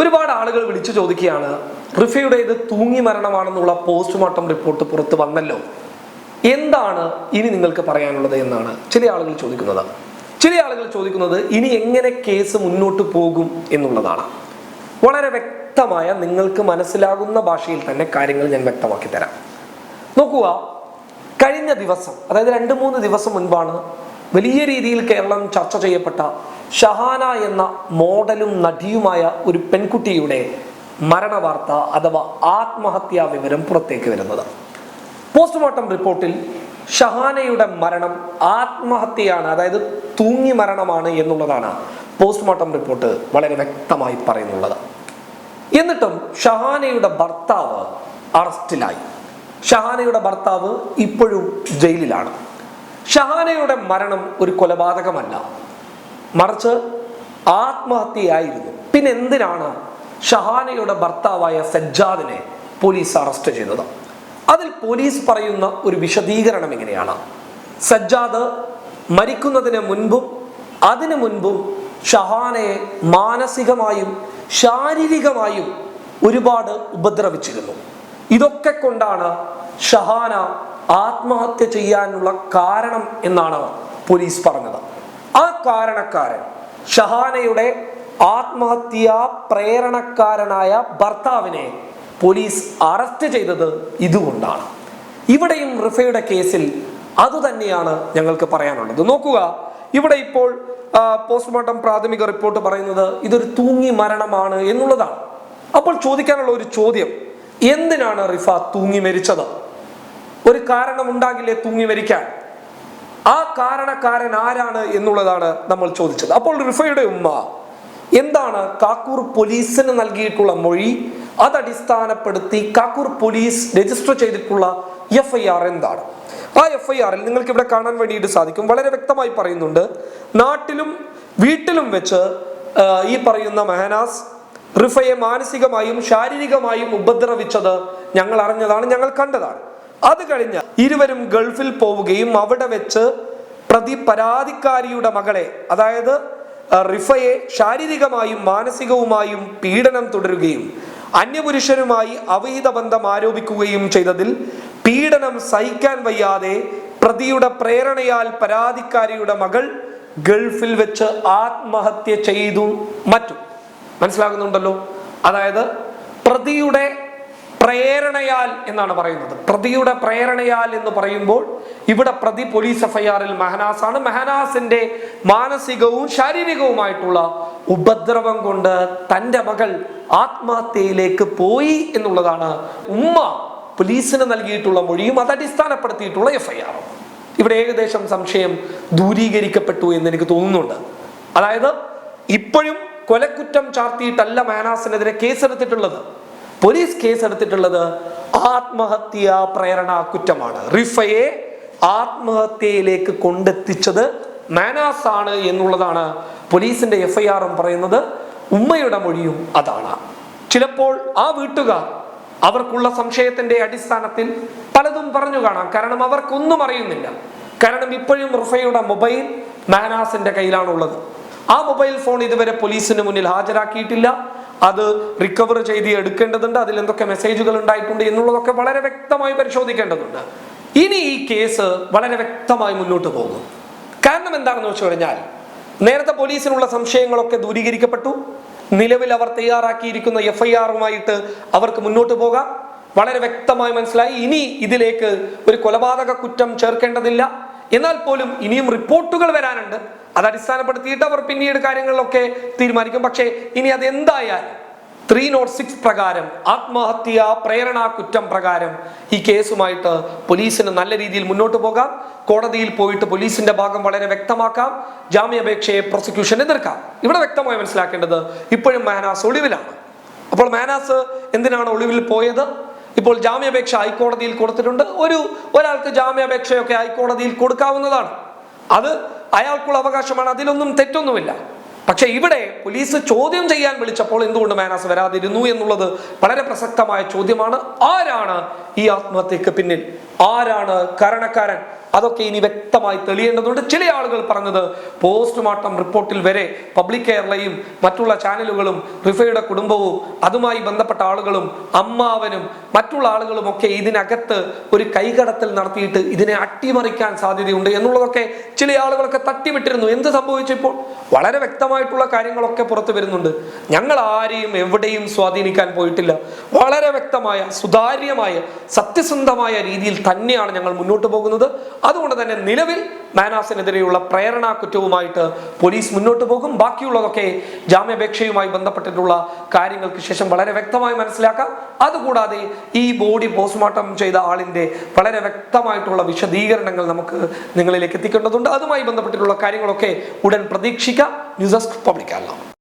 ഒരുപാട് ആളുകൾ വിളിച്ചു ചോദിക്കുകയാണ് റിഫയുടേത് തൂങ്ങി മരണമാണെന്നുള്ള പോസ്റ്റ്മോർട്ടം റിപ്പോർട്ട് പുറത്തു വന്നല്ലോ. എന്താണ് ഇനി നിങ്ങൾക്ക് പറയാനുള്ളത് എന്നാണ് ചില ആളുകൾ ചോദിക്കുന്നത്. ചില ആളുകൾ ചോദിക്കുന്നത് ഇനി എങ്ങനെ കേസ് മുന്നോട്ട് പോകും എന്നുള്ളതാണ്. വളരെ വ്യക്തമായ നിങ്ങൾക്ക് മനസ്സിലാകുന്ന ഭാഷയിൽ തന്നെ കാര്യങ്ങൾ ഞാൻ വ്യക്തമാക്കി തരാം. നോക്കുക കഴിഞ്ഞ ദിവസം അതായത് രണ്ട് മൂന്ന് ദിവസം മുൻപാണ് വലിയ രീതിയിൽ കേരളം ചർച്ച ചെയ്യപ്പെട്ട ഷഹാന എന്ന മോഡലും നടിയുമായ ഒരു പെൺകുട്ടിയുടെ മരണവാർത്ത അഥവാ ആത്മഹത്യാ വിവരം പുറത്തേക്ക് വരുന്നത്. പോസ്റ്റ്മോർട്ടം റിപ്പോർട്ടിൽ ഷഹാനയുടെ മരണം ആത്മഹത്യയാണ് അതായത് തൂങ്ങി മരണമാണ് എന്നുള്ളതാണ് പോസ്റ്റ്മോർട്ടം റിപ്പോർട്ട് വളരെ വ്യക്തമായി പറയുന്നുള്ളത്. എന്നിട്ടും ഷഹാനയുടെ ഭർത്താവ് അറസ്റ്റിലായി. ഷഹാനയുടെ ഭർത്താവ് ഇപ്പോഴും ജയിലിലാണ്. ഷഹാനയുടെ മരണം ഒരു കൊലപാതകമല്ല. മറിച്ച് ആത്മഹത്യയായിരുന്നു പിന്നെ എന്തിനാണ് ഷഹാനയുടെ ഭർത്താവായ സജ്ജാദിനെ പോലീസ് അറസ്റ്റ് ചെയ്തത്? അതിൽ പോലീസ് പറയുന്ന ഒരു വിശദീകരണം എങ്ങനെയാണ് സജ്ജാദ് മരിക്കുന്നതിന് മുൻപും അതിനു മുൻപും ഷഹാനയെ മാനസികമായും ശാരീരികമായും ഒരുപാട് ഉപദ്രവിച്ചിരുന്നു. ഇതൊക്കെ കൊണ്ടാണ് ഷഹാന ആത്മഹത്യ ചെയ്യാനുള്ള കാരണം എന്നാണ് പോലീസ് പറഞ്ഞത്. കാരണക്കാരൻ. ഷഹാനയുടെ ആത്മഹത്യാ പ്രേരണക്കാരനായ ഭർത്താവിനെ പോലീസ് അറസ്റ്റ് ചെയ്തത് ഇതുകൊണ്ടാണ്. ഇവിടെയും റിഫയുടെ കേസിൽ അതുതന്നെയാണ് ഞങ്ങൾക്ക് പറയാനുള്ളത്. നോക്കുക ഇവിടെ ഇപ്പോൾ പോസ്റ്റ്മോർട്ടം പ്രാഥമിക റിപ്പോർട്ട് പറയുന്നത് ഇതൊരു തൂങ്ങി മരണമാണ് എന്നുള്ളതാണ്. അപ്പോൾ ചോദിക്കാനുള്ള ഒരു ചോദ്യം എന്തിനാണ് റിഫ തൂങ്ങി മരിച്ചത്? ഒരു കാരണം ഉണ്ടാകില്ലേ തൂങ്ങി മരിക്കാൻ? ആ കാരണക്കാരൻ ആരാണ് എന്നുള്ളതാണ് നമ്മൾ ചോദിച്ചത്. അപ്പോൾ റിഫയുടെ ഉമ്മ എന്താണ് കാക്കൂർ പോലീസിന് നൽകിയിട്ടുള്ള മൊഴി? അതടിസ്ഥാനപ്പെടുത്തി കാക്കൂർ പോലീസ് രജിസ്റ്റർ ചെയ്തിട്ടുള്ള എഫ് ഐ ആർ എന്താണ്? ആ എഫ് ഐ ആറിൽ നിങ്ങൾക്ക് ഇവിടെ കാണാൻ വേണ്ടിയിട്ട് സാധിക്കും. വളരെ വ്യക്തമായി പറയുന്നുണ്ട്. നാട്ടിലും വീട്ടിലും വെച്ച് ഈ പറയുന്ന മെഹനാസ് റിഫയെ മാനസികമായും ശാരീരികമായും ഉപദ്രവിച്ചത് ഞങ്ങൾ അറിഞ്ഞതാണ് ഞങ്ങൾ കണ്ടതാണ്. അത് കഴിഞ്ഞ് ഇരുവരും ഗൾഫിൽ പോവുകയും അവിടെ വെച്ച് പ്രതി പരാതിക്കാരിയുടെ മകളെ അതായത് റിഫയെ ശാരീരികമായും മാനസികവുമായും പീഡനം തുടരുകയും അന്യപുരുഷനുമായി അവിഹിത ബന്ധം ആരോപിക്കുകയും ചെയ്തതിൽ പീഡനം സഹിക്കാൻ വയ്യാതെ പ്രതിയുടെ പ്രേരണയാൽ പരാതിക്കാരിയുടെ മകൾ ഗൾഫിൽ വെച്ച് ആത്മഹത്യ ചെയ്തു മറ്റും. മനസ്സിലാകുന്നുണ്ടല്ലോ? അതായത് പ്രതിയുടെ പ്രേരണയാൽ എന്നാണ് പറയുന്നത്. പ്രതിയുടെ പ്രേരണയാൽ എന്ന് പറയുമ്പോൾ ഇവിടെ പ്രതി പോലീസ് എഫ്ഐആറിൽ മെഹനാസ് ആണ് മെഹനാസിന്റെ മാനസികവും ശാരീരികവുമായിട്ടുള്ള ഉപദ്രവം കൊണ്ട് തന്റെ മകൾ ആത്മഹത്യയിലേക്ക് പോയി എന്നുള്ളതാണ് ഉമ്മ പോലീസിന് നൽകിയിട്ടുള്ള മൊഴിയും അത് അടിസ്ഥാനപ്പെടുത്തിയിട്ടുള്ള എഫ്ഐആറും ഇവിടെ ഏകദേശം സംശയം ദൂരീകരിക്കപ്പെട്ടു എന്ന് എനിക്ക് തോന്നുന്നുണ്ട്. അതായത് ഇപ്പോഴും കൊലക്കുറ്റം ചാർത്തിയിട്ടല്ല മെഹനാസിനെതിരെ കേസെടുത്തിട്ടുള്ളത്. പോലീസ് കേസെടുത്തിട്ടുള്ളത് ആത്മഹത്യാ പ്രേരണ കുറ്റമാണ്. റിഫയെ ആത്മഹത്യയിലേക്ക് കൊണ്ടെത്തിച്ചത് മാനാസ് ആണ് എന്നുള്ളതാണ് പോലീസിന്റെ എഫ്ഐആറും പറയുന്നത്. ഉമ്മയുടെ മൊഴിയും അതാണ്. ചിലപ്പോൾ ആ വീട്ടുകാർ അവർക്കുള്ള സംശയത്തിന്റെ അടിസ്ഥാനത്തിൽ പലതും പറഞ്ഞു കാണാം. കാരണം അവർക്കൊന്നും അറിയുന്നില്ല. കാരണം ഇപ്പോഴും റുഫയുടെ മൊബൈൽ മാനാസിന്റെ കയ്യിലാണുള്ളത്. ആ മൊബൈൽ ഫോൺ ഇതുവരെ പോലീസിന് മുന്നിൽ ഹാജരാക്കിയിട്ടില്ല. അത് റിക്കവർ ചെയ്ത് എടുക്കേണ്ടതുണ്ട് അതിൽ എന്തൊക്കെ മെസ്സേജുകൾ ഉണ്ടായിട്ടുണ്ട് എന്നുള്ളതൊക്കെ വളരെ വ്യക്തമായി പരിശോധിക്കേണ്ടതുണ്ട്. ഇനി ഈ കേസ് വളരെ വ്യക്തമായി മുന്നോട്ട് പോകും. കാരണം എന്താണെന്ന് വെച്ച് കഴിഞ്ഞാൽ നേരത്തെ പോലീസിനുള്ള സംശയങ്ങളൊക്കെ ദൂരീകരിക്കപ്പെട്ടു. നിലവിൽ അവർ തയ്യാറാക്കിയിരിക്കുന്ന എഫ് ഐ ആറുമായിട്ട് അവർക്ക് മുന്നോട്ട് പോകാം. വളരെ വ്യക്തമായി മനസ്സിലായി. ഇനി ഇതിലേക്ക് ഒരു കൊലപാതക കുറ്റം ചേർക്കേണ്ടതില്ല. എന്നാൽ പോലും ഇനിയും റിപ്പോർട്ടുകൾ വരാനുണ്ട്. അത് അടിസ്ഥാനപ്പെടുത്തിയിട്ട് അവർ പിന്നീട് കാര്യങ്ങളിലൊക്കെ തീരുമാനിക്കും. പക്ഷേ ഇനി അത് എന്തായാലും ത്രീ നോട്ട് സിക്സ് പ്രകാരം ആത്മഹത്യ പ്രേരണ കുറ്റം പ്രകാരം ഈ കേസുമായിട്ട് പോലീസിന് നല്ല രീതിയിൽ മുന്നോട്ട് പോകാം. കോടതിയിൽ പോയിട്ട് പോലീസിന്റെ ഭാഗം വളരെ വ്യക്തമാക്കാം. ജാമ്യാപേക്ഷയെ പ്രോസിക്യൂഷൻ എതിർക്കാം. ഇവിടെ വ്യക്തമായി മനസ്സിലാക്കേണ്ടത് ഇപ്പോഴും മാനാസ് ഒളിവിലാണ്. അപ്പോൾ മാനാസ് എന്തിനാണ് ഒളിവിൽ പോയത്? ഇപ്പോൾ ജാമ്യാപേക്ഷ ഹൈക്കോടതിയിൽ കൊടുത്തിട്ടുണ്ട്. ഒരു ഒരാൾക്ക് ജാമ്യാപേക്ഷയൊക്കെ ഹൈക്കോടതിയിൽ കൊടുക്കാവുന്നതാണ്. അത് അയാൾക്കുള്ള അവകാശമാണ്. അതിലൊന്നും തെറ്റൊന്നുമില്ല. പക്ഷേ ഇവിടെ പോലീസ് ചോദ്യം ചെയ്യാൻ വിളിച്ചപ്പോൾ എന്തുകൊണ്ട് മാനാസ് വരാതിരുന്നു എന്നുള്ളത് വളരെ പ്രസക്തമായ ചോദ്യമാണ്. ആരാണ് ഈ ആത്മഹത്യക്ക് പിന്നിൽ? ആരാണ് കാരണക്കാരൻ? അതൊക്കെ ഇനി വ്യക്തമായി തെളിയേണ്ടതുണ്ട്. ചില ആളുകൾ പറഞ്ഞത് പോസ്റ്റ്മോർട്ടം റിപ്പോർട്ടിൽ വരെ പബ്ലിക് കേരളയും മറ്റുള്ള ചാനലുകളും റിഫയുടെ കുടുംബവും അതുമായി ബന്ധപ്പെട്ട ആളുകളും അമ്മാവനും മറ്റുള്ള ആളുകളും ഒക്കെ ഇതിനകത്ത് ഒരു കൈകടത്തൽ നടത്തിയിട്ട് ഇതിനെ അട്ടിമറിക്കാൻ സാധ്യതയുണ്ട് എന്നുള്ളതൊക്കെ ചില ആളുകളൊക്കെ തട്ടിവിട്ടിരുന്നു. എന്ത് സംഭവിച്ചു ഇപ്പോൾ? വളരെ വ്യക്തമായിട്ടുള്ള കാര്യങ്ങളൊക്കെ പുറത്തു വരുന്നുണ്ട്. ഞങ്ങൾ ആരെയും എവിടെയും സ്വാധീനിക്കാൻ പോയിട്ടില്ല. വളരെ വ്യക്തമായ സുതാര്യമായ സത്യസന്ധമായ രീതിയിൽ തന്നെയാണ് ഞങ്ങൾ മുന്നോട്ട് പോകുന്നത്. അതുകൊണ്ട് തന്നെ നിലവിൽ മാനാസിനെതിരെയുള്ള പ്രേരണാ കുറ്റവുമായിട്ട് പോലീസ് മുന്നോട്ട് പോകും. ബാക്കിയുള്ളതൊക്കെ ജാമ്യാപേക്ഷയുമായി ബന്ധപ്പെട്ടിട്ടുള്ള കാര്യങ്ങൾക്ക് ശേഷം വളരെ വ്യക്തമായി മനസ്സിലാക്കാം. അതുകൂടാതെ ഈ ബോഡി പോസ്റ്റ്മോർട്ടം ചെയ്ത ആളിന്റെ വളരെ വ്യക്തമായിട്ടുള്ള വിശദീകരണങ്ങൾ നമുക്ക് നിങ്ങളിലേക്ക് എത്തിക്കേണ്ടതുണ്ട്. അതുമായി ബന്ധപ്പെട്ടിട്ടുള്ള കാര്യങ്ങളൊക്കെ ഉടൻ പ്രതീക്ഷിക്കാം. ന്യൂസ് ഡെസ്ക് പബ്ലിക് അല്ല